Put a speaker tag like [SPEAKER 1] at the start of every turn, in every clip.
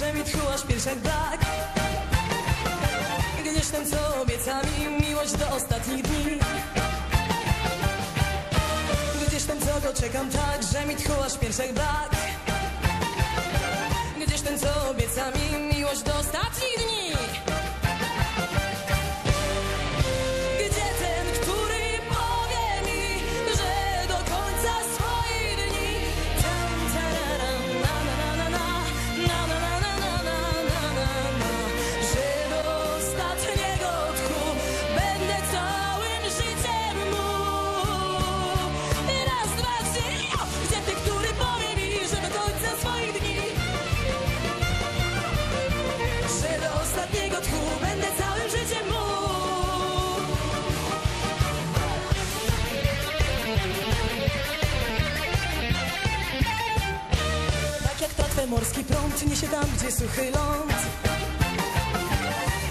[SPEAKER 1] że mi aż piersiach brak. Gdzieś ten co obieca mi miłość do ostatnich dni. Gdzieś ten co go czekam tak, że mi tchu aż piersiach brak. Gdzieś ten co obieca mi miłość do ostatnich morski prąd niesie tam, gdzie suchy ląd.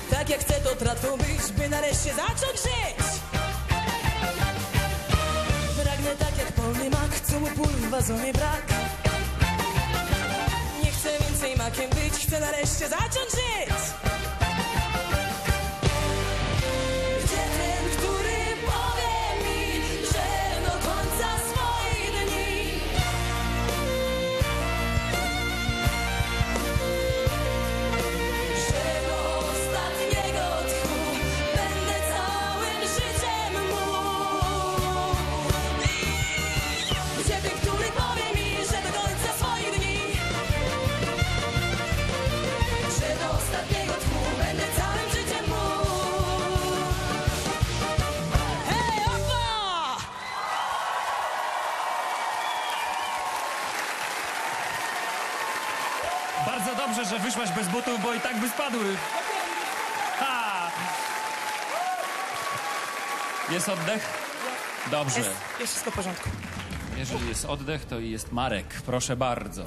[SPEAKER 1] Tak jak chcę to tratwą być, by nareszcie zacząć żyć. Pragnę tak jak polny mak, co mu pól w wazonie brak. Nie chcę więcej makiem być, chcę nareszcie zacząć żyć.
[SPEAKER 2] Bardzo dobrze, że wyszłaś bez butów, bo i tak by spadły. Ha! Jest oddech? Dobrze.
[SPEAKER 1] Jest, jest wszystko w porządku.
[SPEAKER 2] Jeżeli jest oddech, to i jest Marek. Proszę bardzo.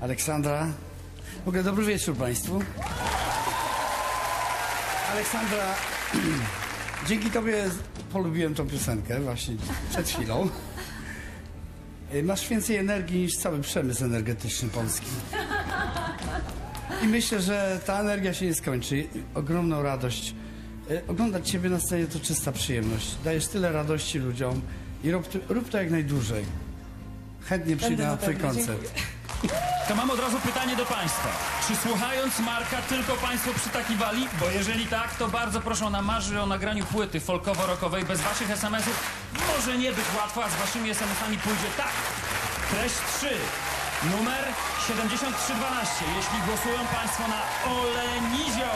[SPEAKER 3] Aleksandra. W ogóle dobry wieczór Państwu. Aleksandra, dzięki Tobie polubiłem tą piosenkę właśnie przed chwilą. Y, Masz więcej energii niż cały przemysł energetyczny polski. I myślę, że ta energia się nie skończy. Ogromną radość. Y, Oglądać Ciebie na scenie to czysta przyjemność. Dajesz tyle radości ludziom i rób, to- rób to jak najdłużej. Chętnie przyjdę
[SPEAKER 1] na
[SPEAKER 3] na Twój koncert.
[SPEAKER 2] To mam od razu pytanie do Państwa. Czy słuchając Marka tylko Państwo przytakiwali? Bo jeżeli tak, to bardzo proszę na marzy o nagraniu płyty folkowo-rockowej. Bez Waszych SMS-ów może nie być łatwo, a z Waszymi SMS-ami pójdzie tak. Treść 3. Numer 7312, jeśli głosują Państwo na Olenizio.